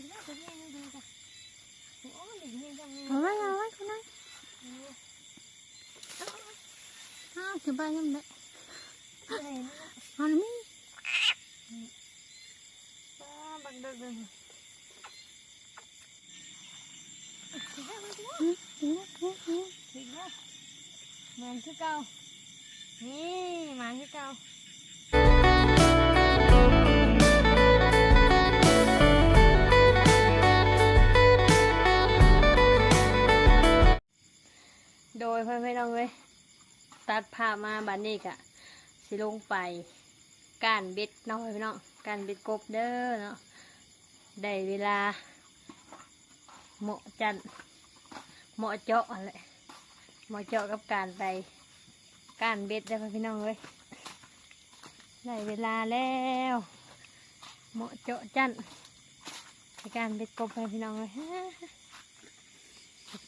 ถึงแล้วถึงแล้วดูจ้ะโอ้ยเด็กเนี่ยจังเลยเอา โดยพ่อนพี่น้องเลยตัดผ้ามาบันนี้กะสิลงไปก้านเบ็ดน้องพี่น้องก้านเบ็ดกบเด้อเนาะได้เวลาเหมาะจันเหมาะเจาะอะไรเหมาะเจาะกับการไปก้านเบ็ดได้อพี่น้องเลยได้เวลาแล้วเหมาะเจาะจันการเบ็ดกบให้พี่น้องเลย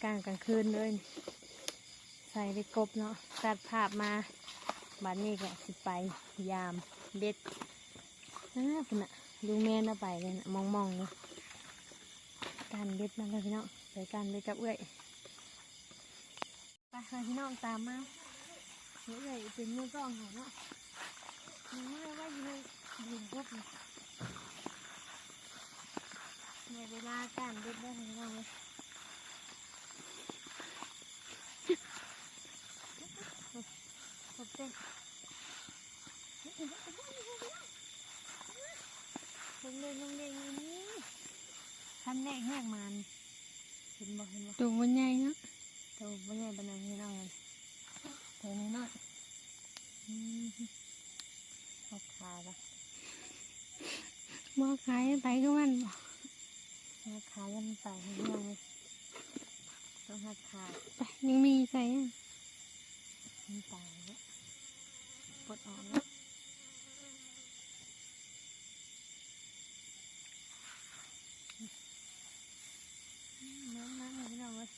กางกลางคืนเลย ใส่ไปกบเนาะตัดภาพมาบัดนี้ก็สิไปยามเบ็ดนะคุณน่ะดูแม่นเอาไปเลยนะมองมองๆเลยการเบ็ดนั่นเลยพี่น้องไปการเบ็ดกับเอื้อยไปไปพี่น้องตามมาเอื้อยเป็นมือกล้องของเนาะมือไม่ว่าอยู่ในยืนกบในเวลาการเบ็ดได้พี่น้องเลย ขอบเต้นลงเลยลงเลยนี่ทำ แรกแหกมันเห็นบ่เห็นบ่ตัวมันใหญ่เนาะตัวบ่ใหญ่ปานนั้นพี่น้องเลยตัวนี้น้อยอืมเอาขาละบ่ขายไปก็มันบ่เอาขายันไปให้พี่น้องเลยต้องหักขาไปยังมีใส่อะมันตายแล้วปลดออกแล้วน้ำน้ำให้พี่น้องเลย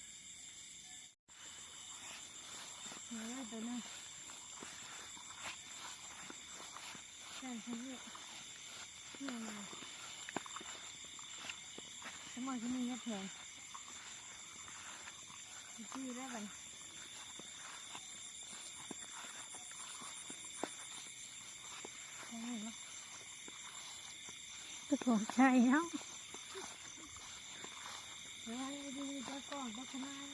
เอาไว้ ตัวนั้นใช่ใช่เนี่ยนี่มาสมองที่นี่ก็แพงที่แล้ไหมก็ถูกใช่แล้วเดี๋ยวดูจ้าก่อนเจ้าขนาด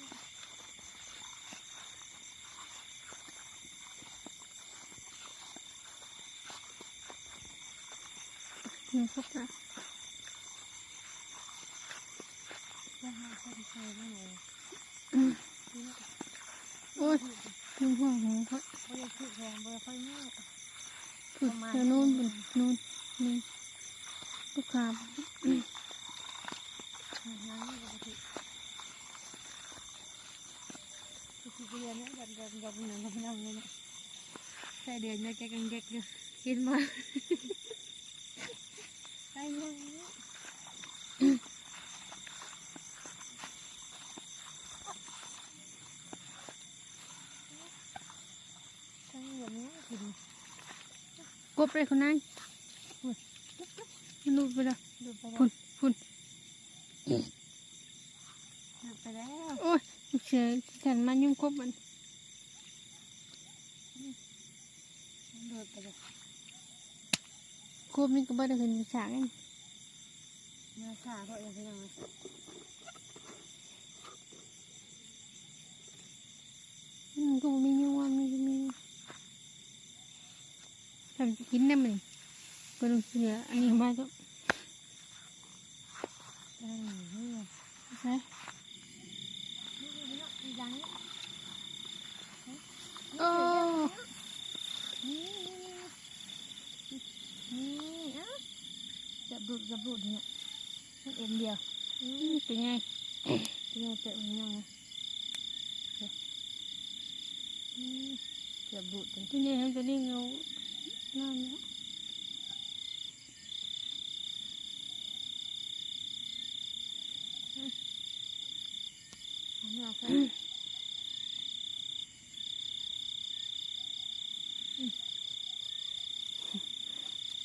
นี่ครับนะจะหาใครใครได้ไหมโอ้ยนี่ห่วงของเขาบริสุทธิ์แรงบริค่อยเมื่อฝึกเดี๋ยวนู่นนู่นนี่ลูกค้าน้ำปกติปกติเดือนนี้แบบแบบแบบหนังกับน้ำเลยนใส่เดือนนี่ยแกกังเด็กกินมาไปยังใช่แบบนี้ กินกบเลยคุณนายมันดูไปแล้วดูไปแล้พุ่วนพุ่นดูไปแล้วโอ้ยเฉยฉันมันยุ่งกบมันดูไปแล้ว กบนี่ก็บ่ได้ขึ้นฉากเองเมื่อสาเขาเองพี่น้องอืมก็บ่มียุ่งว่ามีก็มีทำจะกินได้ไหมก็ต้องเสียอันนี้มาก็เออนี่ไงใช่ นี่พี่น้องอีกอย่างนี้ โอ้ นี่นี่นี่อะ จะบุดจะบุดเนี่ยมันเอ็นเดียวอืมเป็นไงเนี่ยเจอมันยังไงจะบุดเป็นที่นี่เขาจะนี่เรานั่นแล้วอันนี้เอาไป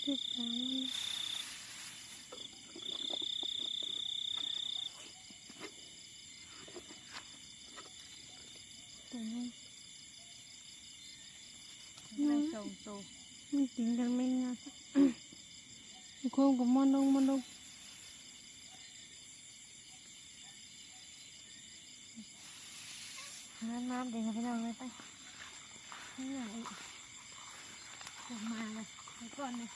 ติดตามมัน มันกินกันไม่ง่าย มันลงมันลงน้ำน้ำเดี๋ยวพี่น้องเลยไปนี่ไหนลงมาเลยไปก่อนเลย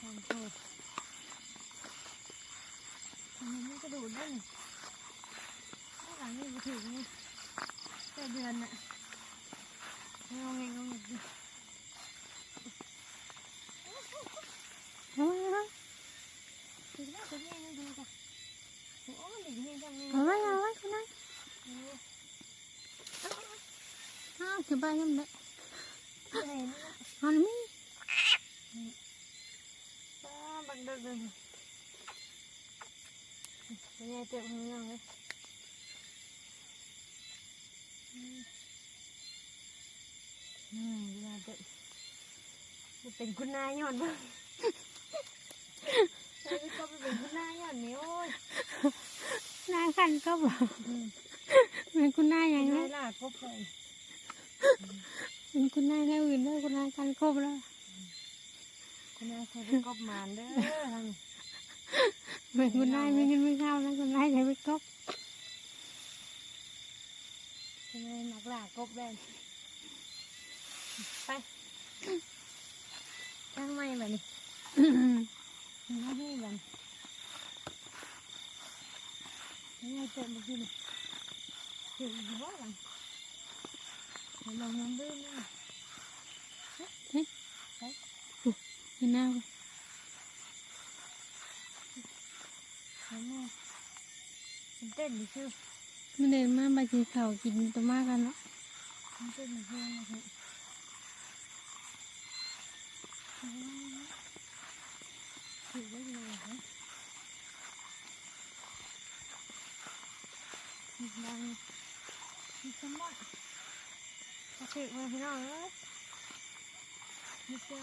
ทางโทษมันไม่กระโดดได้หนิข้างหลังนี่มาถึงนี่แค่เดือนน่ะงงเงงงง เอาไว้ ถึงแล้วถึงนี่ดูจ้ะโอ้ยเด็กนี่จังเลย เอาไว้เอาไว้คนนั้น อ้าวคือบ้านยังไงเห็นอันนี้ป้าบังเดินเป็นไงเจ็บหัวยังเลยอืมเวลาเจ็บจะเป็นคุณนายย้อนบ้างก็เป็นคุณนายย้อนนี่โอ้ยนายขันก็บอกเป็นคุณนายอย่างไงนี้ล่ะครบเลยเป็น คุณนายแนวอื่นด้วยคุณนายขันครบแล้ว คุณนายใช้เป็นกบมานเด้อทางเป็นคุณนายไม่เงินไม่เข้านะคุณนายใช้ไปครบคุณนายหนักหลากบแดนไปช่างไม่แบบนี้ไม่ให้มันไม่ให้เจ็บเมื่อกี้นี่เจ็บอยู่ว่ากัน ลองน้ำดื้อมั้ยคุณนายทำไมมันเต้นดิชื่อไม่เดินมาบาจีเขากินตัวมากกันเนาะมันเต้นดิชื่อนะคือถือได้เลยฮะดังมีสมอ งกระถือพี่น้องเอ้ยมีเจ้า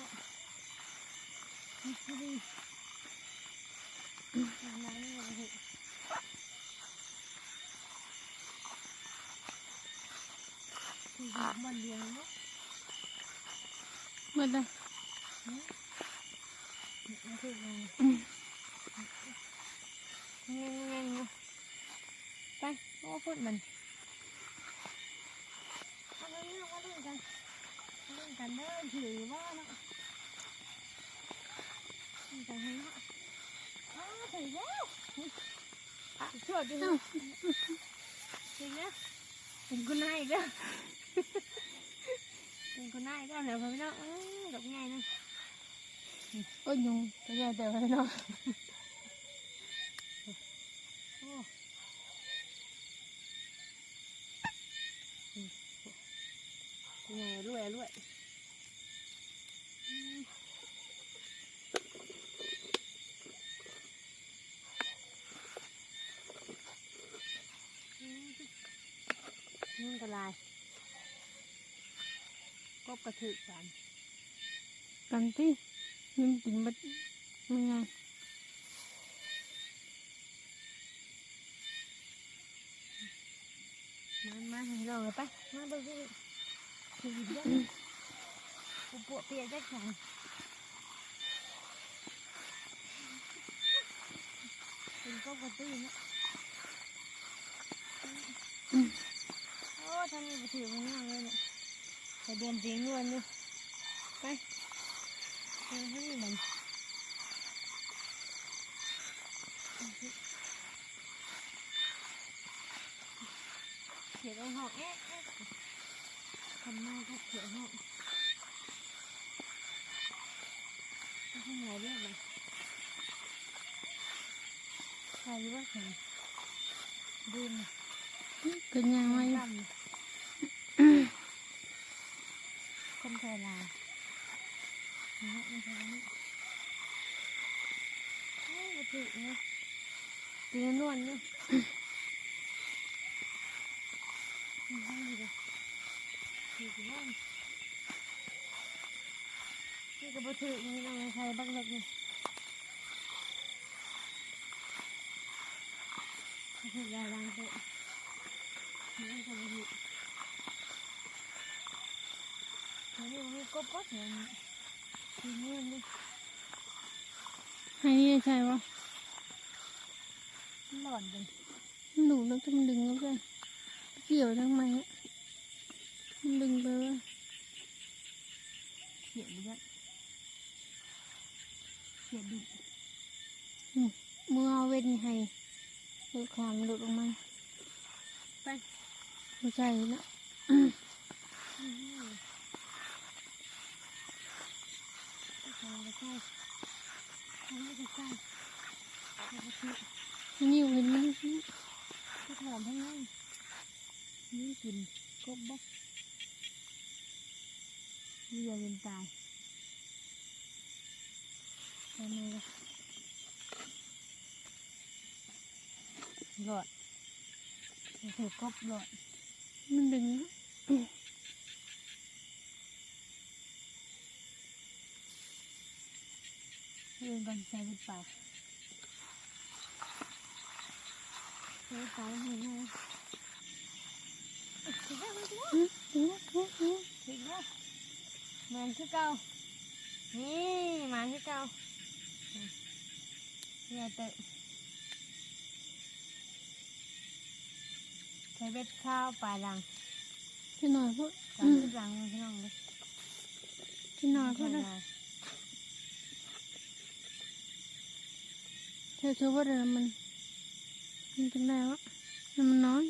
มีพอดีดังนั้นเลยคือมันเลี้ยงเนาะมื่อไรมันคือไงเงี้ยเงี้ยเงี้ยไปโอ้พูดมันเอาเรื่องมาเรื่องกัน เรื่องกันเด้อถือว่าเนาะเรื่องนให้เนาะอ้าถือแล้วอะช่วยดิถึงแล้วเป็นคุณนายอีกแล้วเป็นคุณนายอีก็เหนือพี่น้องเอ้ยดอกง่ายนะโอ้ยยุงตัวใหญ่แต่ไม่เนาะโอ้ยังไงรวยรวยนี่กระลาย กบกระถือกันกันที่มันกินบัดไม่ไงมามาให้เราเลยไปมาดูสิคือเยอะกูปวดเปียกได้แข็งเป็นก็กระตื้นนะโอ้ทำไมไปถือมันง่ายเลยเนี่ย แต่เดินตีนวลอยู่ไปเออให้มันเขียนเอาหอกแอ๊ะแอ๊ะทำไมก็เขียนหอกทำไงเรียกมันใครว่าแข็งดื้อเป็นยังไง ตั้มคนไทยลาวนี่ฮะมันไทยนี่โอ้ยมาถึงเนี่ยตีนวลเนี่ยมันให้ดีเลยถือว่านี่ก็บ่ถือนี่น้องไทยบักเล็กนี่ถือยาลังเถอะนี่ก็บ่ถือ นี่มีกบก็เห็นทีนี้นี่ให้นี่ใช่ปะหล่อนเลยมันดูแล้วก็มันดึงแล้วกันเกี่ยวทั้งไม้อะมันดึงไปว่าเขียนเยอะเขียนดิมือเอาเว้นให้ดูขามนหลุดออกมาไปไม่ใช่นะทางไปใกล้ท นี่วเห็นมันก็ถามทั้งนั้นนี่กินกบบ่นี่อย่าเป็นตายทำไมล่ะหลอดถือกบหลอดมันดึงเรื่องกันใส่เป็นปากใส่ปากให้แม่ถึงแล้วถึงแล้วถึงแล้ว ถึงแล้วแมนคือเก่านี่มาคือเก่าเนี่ยเตะใเดี๋ยจะหน่อยพูดเธอชัวร์ว่าเดี๋ยวมันมันเป็นไรวะมันน้อย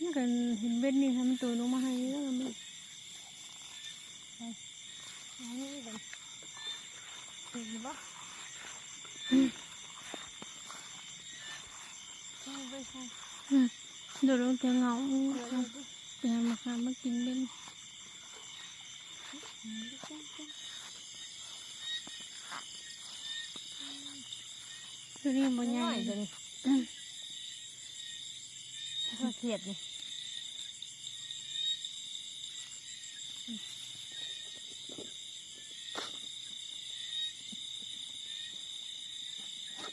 นี่กันเห็นเบ็ดนี่ทำตัวลงมาให้แล้วมันอันนี้เป็นถึงหรือเปล่าใช่ไม่ใช่เดี๋ยวเราจะเงาเจะไปหามาคามากินเป็น ตัวนี้บ่ใหญ่ง่ายเลยอืมก็เขียดนี่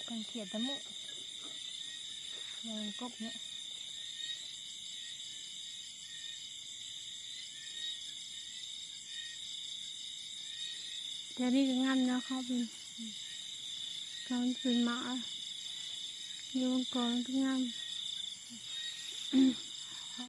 กันเขียดตะมุเลยกบเนี่ยแต่นี่ก็งามนะเขาเป็น เขาเป็นห